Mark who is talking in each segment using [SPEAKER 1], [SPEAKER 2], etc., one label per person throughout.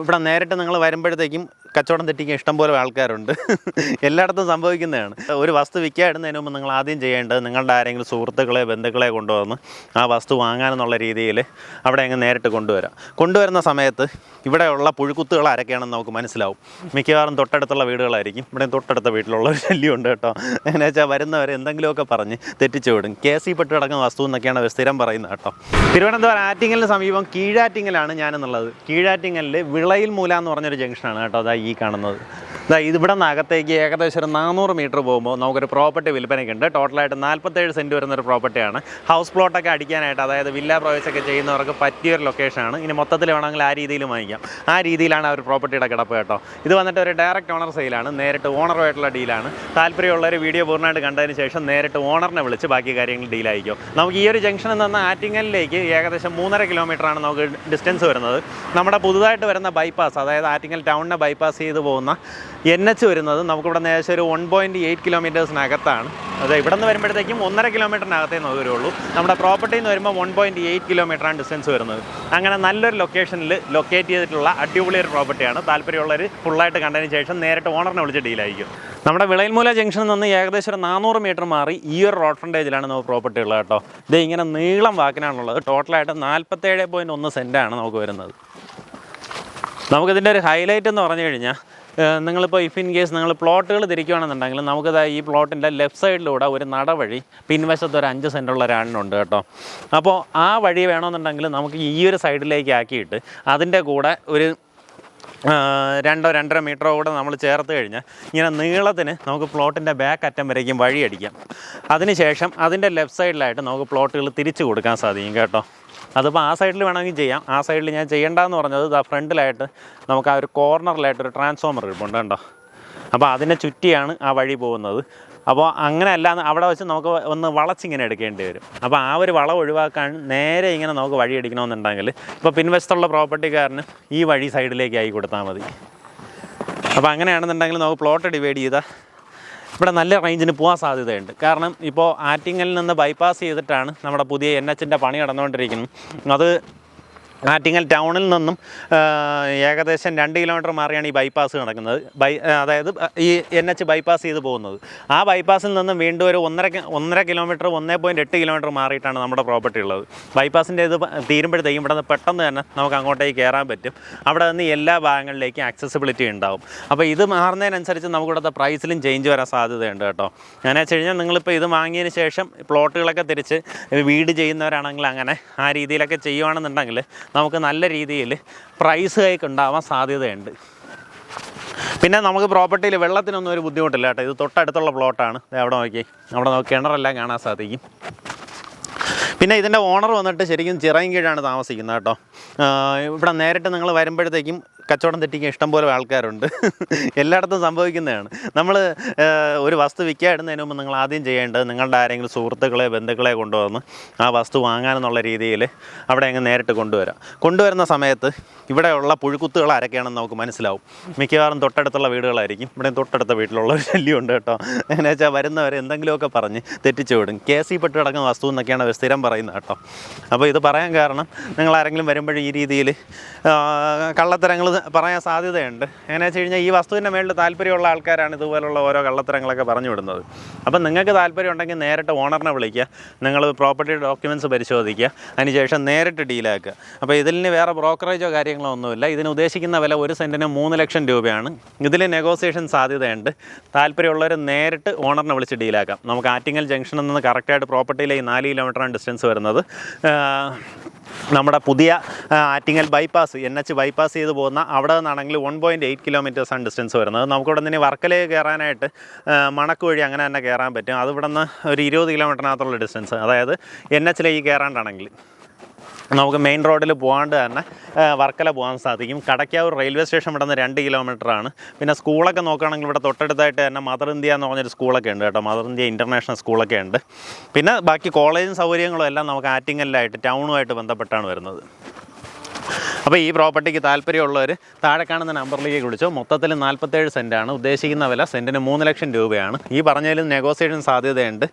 [SPEAKER 1] ഇവിടെ നേരിട്ട് നിങ്ങൾ വരുമ്പോഴത്തേക്കും കച്ചവടം തെറ്റിക്കാൻ ഇഷ്ടംപോലെ ആൾക്കാരുണ്ട്. എല്ലായിടത്തും സംഭവിക്കുന്നതാണ്. ഒരു വസ്തു വിൽക്കാതിടുന്നതിന് മുമ്പ് നിങ്ങൾ ആദ്യം ചെയ്യേണ്ടത് നിങ്ങളുടെ ആരെങ്കിലും സുഹൃത്തുക്കളെ ബന്ധുക്കളെ കൊണ്ടുവന്ന് ആ വസ്തു വാങ്ങാനെന്നുള്ള രീതിയിൽ അവിടെ അങ്ങ് നേരിട്ട് കൊണ്ടുവരാം. കൊണ്ടുവരുന്ന സമയത്ത് ഇവിടെയുള്ള പുഴുക്കുത്തുകൾ ആരൊക്കെയാണെന്ന് നമുക്ക് മനസ്സിലാവും. മിക്കവാറും തൊട്ടടുത്തുള്ള വീടുകളായിരിക്കും. ഇവിടെ തൊട്ടടുത്ത വീട്ടിലുള്ള ഒരു ശല്യമുണ്ട് കേട്ടോ. എന്നു വെച്ചാൽ വരുന്നവർ എന്തെങ്കിലുമൊക്കെ പറഞ്ഞ് തെറ്റിച്ചു വിടും. കെ സി പെട്ട് കിടക്കുന്ന വസ്തു എന്നൊക്കെയാണ് സ്ഥിരം പറയുന്നത് കേട്ടോ. തിരുവനന്തപുരം ആറ്റിങ്ങലിന് സമീപം കീഴാറ്റിങ്ങലാണ് ഞാനെന്നുള്ളത്. കീഴാറ്റിങ്ങലിൽ വിളയിൽ മൂല എന്ന് പറഞ്ഞൊരു ജംഗ്ഷനാണ് കേട്ടോ അതാ ഈ കാണുന്നത്. ഇവിടെ നിന്ന് അകത്തേക്ക് ഏകദേശം ഒരു നാനൂറ് മീറ്റർ പോകുമ്പോൾ നമുക്കൊരു പ്രോപ്പർട്ടി വിൽപ്പനയ്ക്കുണ്ട്. ടോട്ടലായിട്ട് നാൽപ്പത്തേഴ് സെന്റ് വരുന്നൊരു പ്രോപ്പർട്ടിയാണ്. ഹൗസ് പ്ലോട്ടൊക്കെ അടിക്കാനായിട്ട് അതായത് വില്ല പ്രവേശമൊക്കെ ചെയ്യുന്നവർക്ക് പറ്റിയൊരു ലൊക്കേഷനാണ്. ഇനി മൊത്തത്തിൽ വേണമെങ്കിൽ ആ രീതിയിൽ വാങ്ങിക്കാം. ആ രീതിയിലാണ് ആ ഒരു പ്രോപ്പർട്ടിയുടെ കിടപ്പ് കേട്ടോ. ഇത് വന്നിട്ട് ഒരു ഡയറക്റ്റ് ഓണർ സെയിലാണ് നേരിട്ട് ഓണറുമായിട്ടുള്ള ഡീലാണ്. താല്പര്യമുള്ളവർ വീഡിയോ പൂർണമായിട്ട് കണ്ടതിന് ശേഷം നേരിട്ട് ഓണറിനെ വിളിച്ച് ബാക്കി കാര്യങ്ങൾ ഡീലായിരിക്കും. നമുക്ക് ഈ ഒരു ജംഗ്ഷനിൽ നിന്ന് ആറ്റിങ്ങലിലേക്ക് ഏകദേശം മൂന്നര കിലോമീറ്ററാണ് നമുക്ക് ഡിസ്റ്റൻസ് വരുന്നത്. നമ്മുടെ പുതുതായിട്ട് വരുന്ന ബൈപ്പാസ് അതായത് ആറ്റിങ്ങൽ ടൗണിനെ ബൈപ്പാസ് ചെയ്ത് പോകുന്ന എൻ എച്ച് വരുന്നത് നമുക്കിവിടെ നിന്ന് ഏകദേശം ഒരു വൺ പോയിന്റ് എയ്റ്റ് കിലോമീറ്റേഴ്സിനകത്താണ് അത് ഇവിടെ നിന്ന് വരുമ്പോഴത്തേക്കും ഒന്നര കിലോമീറ്ററിനകത്തേ നമുക്ക് വരുള്ളൂ. നമ്മുടെ പ്രോപ്പർട്ടിയിൽ നിന്ന് വരുമ്പോൾ വൺ പോയിന്റ് എയ്റ്റ് കിലോമീറ്ററാണ് ഡിസ്റ്റൻസ് വരുന്നത്. അങ്ങനെ നല്ലൊരു ലൊക്കേഷനിൽ ലൊക്കേറ്റ് ചെയ്തിട്ടുള്ള അടിപൊളി ഒരു പ്രോപ്പർട്ടിയാണ് താല്പര്യമുള്ളവർ ഫുള്ളായിട്ട് കണ്ടതിന് ശേഷം നേരിട്ട് ഓണറിനെ വിളിച്ച് ഡീലായിരിക്കും നമ്മുടെ വിളയിൽമൂല ജംഗ്ഷനിൽ നിന്ന് ഏകദേശം ഒരു നാനൂറ് മീറ്റർ മാറി ഈ ഒരു റോഡ് ഫ്രണ്ടേജിലാണ് നമുക്ക് പ്രോപ്പർട്ടി ഉള്ളത് കേട്ടോ. ഇത് ഇങ്ങനെ നീളം വാക്കിനാണുള്ളത്. ടോട്ടലായിട്ട് നാൽപ്പത്തേഴ് പോയിന്റ് ഒന്ന് സെന്റാണ് നമുക്ക് വരുന്നത്. നമുക്കിതിന്റെ ഒരു ഹൈലൈറ്റ് എന്ന് പറഞ്ഞു കഴിഞ്ഞാൽ നിങ്ങളിപ്പോൾ ഇഫ് ഇൻ കേസ് നിങ്ങൾ പ്ലോട്ടുകൾ തിരിക്കുകയാണെന്നുണ്ടെങ്കിൽ നമുക്കത് ഈ പ്ലോട്ടിന്റെ ലെഫ്റ്റ് സൈഡിലൂടെ ഒരു നടവഴി പിൻവശത്ത് ഒരു അഞ്ച് സെന്റുള്ള ഒരാണിനുണ്ട് കേട്ടോ. അപ്പോൾ ആ വഴി വേണമെന്നുണ്ടെങ്കിൽ നമുക്ക് ഈ ഒരു സൈഡിലേക്ക് ആക്കിയിട്ട് അതിന്റെ കൂടെ ഒരു രണ്ടോ രണ്ടര മീറ്ററോ കൂടെ നമ്മൾ ചേർത്ത് കഴിഞ്ഞാൽ ഇങ്ങനെ നീളത്തിന് നമുക്ക് പ്ലോട്ടിന്റെ ബാക്ക് അറ്റം വരേക്കും വഴിയടിക്കാം. അതിനുശേഷം അതിന്റെ ലെഫ്റ്റ് സൈഡിലായിട്ട് നമുക്ക് പ്ലോട്ടുകൾ തിരിച്ചു കൊടുക്കാൻ സാധിക്കും കേട്ടോ. അതിപ്പോൾ ആ സൈഡിൽ വേണമെങ്കിൽ ചെയ്യാം. ആ സൈഡിൽ ഞാൻ ചെയ്യേണ്ടതെന്ന് പറഞ്ഞത് ഇതാ ഫ്രണ്ടിലായിട്ട് നമുക്ക് ആ ഒരു കോർണറിലായിട്ട് ഒരു ട്രാൻസ്ഫോമർ ഇരിപ്പുണ്ട് കേട്ടോ അപ്പോൾ അതിനെ ചുറ്റിയാണ് ആ വഴി പോകുന്നത്. അപ്പോൾ അങ്ങനെ അല്ലാന്ന് അവിടെ വെച്ച് നമുക്ക് ഒന്ന് വളച്ചിങ്ങനെ എടുക്കേണ്ടി വരും. അപ്പോൾ ആ ഒരു വളം ഒഴിവാക്കാൻ നേരെ ഇങ്ങനെ നമുക്ക് വഴി അടിക്കണമെന്നുണ്ടെങ്കിൽ ഇപ്പോൾ പിൻവശത്തുള്ള പ്രോപ്പർട്ടിക്കാരന് ഈ വഴി സൈഡിലേക്ക് ആയി കൊടുത്താൽ മതി. അപ്പോൾ അങ്ങനെയാണെന്നുണ്ടെങ്കിൽ നമുക്ക് പ്ലോട്ട് ഡിവൈഡ് ചെയ്താൽ ഇവിടെ നല്ല റേഞ്ചിന് പോകാൻ സാധ്യതയുണ്ട്. കാരണം ഇപ്പോൾ ആറ്റിങ്ങലിൽ നിന്ന് ബൈപ്പാസ് ചെയ്തിട്ടാണ് നമ്മുടെ പുതിയ എൻ എച്ചിന്റെ പണി നടന്നുകൊണ്ടിരിക്കുന്നത്. അത് ആറ്റിങ്ങൽ ടൗണിൽ നിന്നും ഏകദേശം രണ്ട് കിലോമീറ്റർ മാറിയാണ് ഈ ബൈപ്പാസ് നടക്കുന്നത്. ബൈ അതായത് ഈ എൻ എച്ച് ബൈപ്പാസ് ചെയ്ത് പോകുന്നത്. ആ ബൈപ്പാസിൽ നിന്നും വീണ്ടും ഒരു ഒന്നര ഒന്നര കിലോമീറ്റർ ഒന്നേ പോയിന്റ് എട്ട് കിലോമീറ്റർ മാറിയിട്ടാണ് നമ്മുടെ പ്രോപ്പർട്ടി ഉള്ളത്. ബൈപ്പാസിന്റെ ഇത് തീരുമ്പോഴത്തേക്കും ഇവിടെ നിന്ന് പെട്ടെന്ന് തന്നെ നമുക്ക് അങ്ങോട്ടേക്ക് കയറാൻ പറ്റും. അവിടെ നിന്ന് എല്ലാ ഭാഗങ്ങളിലേക്കും ആക്സസിബിലിറ്റി ഉണ്ടാവും. അപ്പോൾ ഇത് മാറുന്നതിനനുസരിച്ച് നമുക്കിവിടുത്തെ പ്രൈസിലും ചേഞ്ച് വരാൻ സാധ്യതയുണ്ട് കേട്ടോ. അങ്ങനെ വെച്ച് കഴിഞ്ഞാൽ നിങ്ങളിപ്പോൾ ഇത് വാങ്ങിയതിന് ശേഷം പ്ലോട്ടുകളൊക്കെ തിരിച്ച് വീട് ചെയ്യുന്നവരാണെങ്കിൽ അങ്ങനെ ആ രീതിയിലൊക്കെ ചെയ്യുവാണെന്നുണ്ടെങ്കിൽ നമുക്ക് നല്ല രീതിയിൽ പ്രൈസ് ഹൈക്ക് ഉണ്ടാവാൻ സാധ്യതയുണ്ട്. പിന്നെ നമുക്ക് പ്രോപ്പർട്ടിയിൽ വെള്ളത്തിനൊന്നും ഒരു ബുദ്ധിമുട്ടില്ല കേട്ടോ. ഇത് തൊട്ടടുത്തുള്ള പ്ലോട്ടാണ് അവിടെ നോക്കി അവിടെ നോക്കി കിണറെല്ലാം കാണാൻ സാധിക്കും. പിന്നെ ഇതിന്റെ ഓണർ വന്നിട്ട് ശരിക്കും ചിറയും കീഴാണ് താമസിക്കുന്നത് കേട്ടോ. ഇവിടെ നേരിട്ട് നിങ്ങൾ വരുമ്പോഴത്തേക്കും കച്ചവടം തെറ്റിക്കാൻ ഇഷ്ടംപോലെ ആൾക്കാരുണ്ട്. എല്ലായിടത്തും സംഭവിക്കുന്നതാണ്. നമ്മൾ ഒരു വസ്തു വിൽക്കാൻ ഇടുന്നതിന് മുമ്പ് നിങ്ങൾ ആദ്യം ചെയ്യേണ്ടത് നിങ്ങളുടെ ആരെങ്കിലും സുഹൃത്തുക്കളെ ബന്ധുക്കളെ കൊണ്ടുവന്ന് ആ വസ്തു വാങ്ങാനെന്നുള്ള രീതിയിൽ അവിടെ അങ്ങ് നേരിട്ട് കൊണ്ടുവരാം. കൊണ്ടുവരുന്ന സമയത്ത് ഇവിടെയുള്ള പുഴുക്കുത്തുകൾ ആരൊക്കെയാണെന്ന് നമുക്ക് മനസ്സിലാവും. മിക്കവാറും തൊട്ടടുത്തുള്ള വീടുകളായിരിക്കും. ഇവിടെ തൊട്ടടുത്ത വീട്ടിലുള്ള ഒരു ശല്യമുണ്ട് കേട്ടോ. എന്നു വെച്ചാൽ വരുന്നവർ എന്തെങ്കിലുമൊക്കെ പറഞ്ഞ് തെറ്റിച്ചു വിടും. കെ സി പെട്ട് കിടക്കുന്ന വസ്തു എന്നൊക്കെയാണ് അവർ സ്ഥിരം പറയുന്നത് കേട്ടോ. അപ്പോൾ ഇത് പറയാൻ കാരണം നിങ്ങൾ ആരെങ്കിലും വരുമ്പോഴും ഈ രീതിയിൽ കള്ളത്തരങ്ങൾ പറയാൻ സാധ്യതയുണ്ട്. എങ്ങനെ വെച്ച് കഴിഞ്ഞാൽ ഈ വസ്തുവിന്റെ മേളിൽ താല്പര്യമുള്ള ആൾക്കാരാണ് ഇതുപോലുള്ള ഓരോ കള്ളത്തരങ്ങളൊക്കെ പറഞ്ഞു വിടുന്നത്. അപ്പം നിങ്ങൾക്ക് താല്പര്യം ഉണ്ടെങ്കിൽ നേരിട്ട് ഓണറിനെ വിളിക്കുക. നിങ്ങൾ പ്രോപ്പർട്ടി ഡോക്യുമെന്റ്സ് പരിശോധിക്കുക. അതിനുശേഷം നേരിട്ട് ഡീലാക്കുക. അപ്പോൾ ഇതിന് വേറെ ബ്രോക്കറേജോ കാര്യങ്ങളോ ഒന്നുമില്ല. ഇതിന് ഉദ്ദേശിക്കുന്ന വില ഒരു സെന്റിന് മൂന്ന് ലക്ഷം രൂപയാണ്. ഇതിൽ നെഗോസിയേഷൻ സാധ്യതയുണ്ട്. താല്പര്യമുള്ളവർ നേരിട്ട് ഓണറിനെ വിളിച്ച് ഡീലാക്കാം. നമുക്ക് ആറ്റിങ്ങൽ ജംഗ്ഷനിൽ നിന്ന് കറക്റ്റായിട്ട് പ്രോപ്പർട്ടിയിലേക്ക് നാല് കിലോമീറ്ററാണ് ഡിസ്റ്റൻസ് വരുന്നത്. നമ്മുടെ പുതിയ Attingal bypass N H bypass ചെയ്ത് പോകുന്ന അവിടെ നിന്നാണെങ്കിൽ വൺ പോയിന്റ് എയ്റ്റ് കിലോമീറ്റേഴ്സാണ് ഡിസ്റ്റൻസ് വരുന്നത്. നമുക്കിവിടെ നിന്ന് വർക്കലേക്ക് കയറാനായിട്ട് മണക്ക് വഴി അങ്ങനെ തന്നെ കയറാൻ പറ്റും. അത് ഇവിടെ നിന്ന് ഒരു ഇരുപത് കിലോമീറ്ററിനകത്തുള്ള ഡിസ്റ്റൻസ് അതായത് എൻ എച്ചിലേക്ക് കയറാണ്ടാണെങ്കിൽ നമുക്ക് മെയിൻ റോഡിൽ പോകാണ്ട് തന്നെ വർക്കല പോകാൻ സാധിക്കും. കടയ്ക്കാവൂർ റെയിൽവേ സ്റ്റേഷൻ ഇവിടെ നിന്ന് രണ്ട് കിലോമീറ്ററാണ് പിന്നെ സ്കൂളൊക്കെ നോക്കുകയാണെങ്കിൽ ഇവിടെ തൊട്ടടുത്തായിട്ട് തന്നെ മദർ ഇന്ത്യ എന്ന് പറഞ്ഞൊരു സ്കൂളൊക്കെ ഉണ്ട് കേട്ടോ. മദർ ഇന്ത്യ ഇന്റർനാഷണൽ സ്കൂളൊക്കെ ഉണ്ട്. പിന്നെ ബാക്കി കോളേജും സൗകര്യങ്ങളും എല്ലാം നമുക്ക് ആറ്റിങ്ങലിലായിട്ട് ടൗണുമായിട്ട് ബന്ധപ്പെട്ടാണ് വരുന്നത്. അപ്പോൾ ഈ പ്രോപ്പർട്ടിക്ക് താല്പര്യമുള്ളവർ താഴെ കാണുന്ന നമ്പറിലേക്ക് വിളിച്ചോ. മൊത്തത്തിൽ നാൽപ്പത്തേഴ് സെന്റാണ് ഉദ്ദേശിക്കുന്ന വില സെന്റിന് മൂന്ന് ലക്ഷം രൂപയാണ്. ഈ പറഞ്ഞതിലും നെഗോസിയേഷൻ സാധ്യതയുണ്ട്.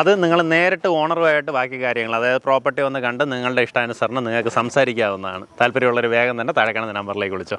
[SPEAKER 1] അത് നിങ്ങൾ നേരിട്ട് ഓണറുമായിട്ട് ബാക്കി കാര്യങ്ങൾ അതായത് പ്രോപ്പർട്ടി ഒന്ന് കണ്ട് നിങ്ങളുടെ ഇഷ്ടാനുസരണം നിങ്ങൾക്ക് സംസാരിക്കാവുന്നതാണ്. താല്പര്യമുള്ളവർ വേഗം തന്നെ താഴെ കാണുന്ന നമ്പറിലേക്ക് വിളിച്ചോ.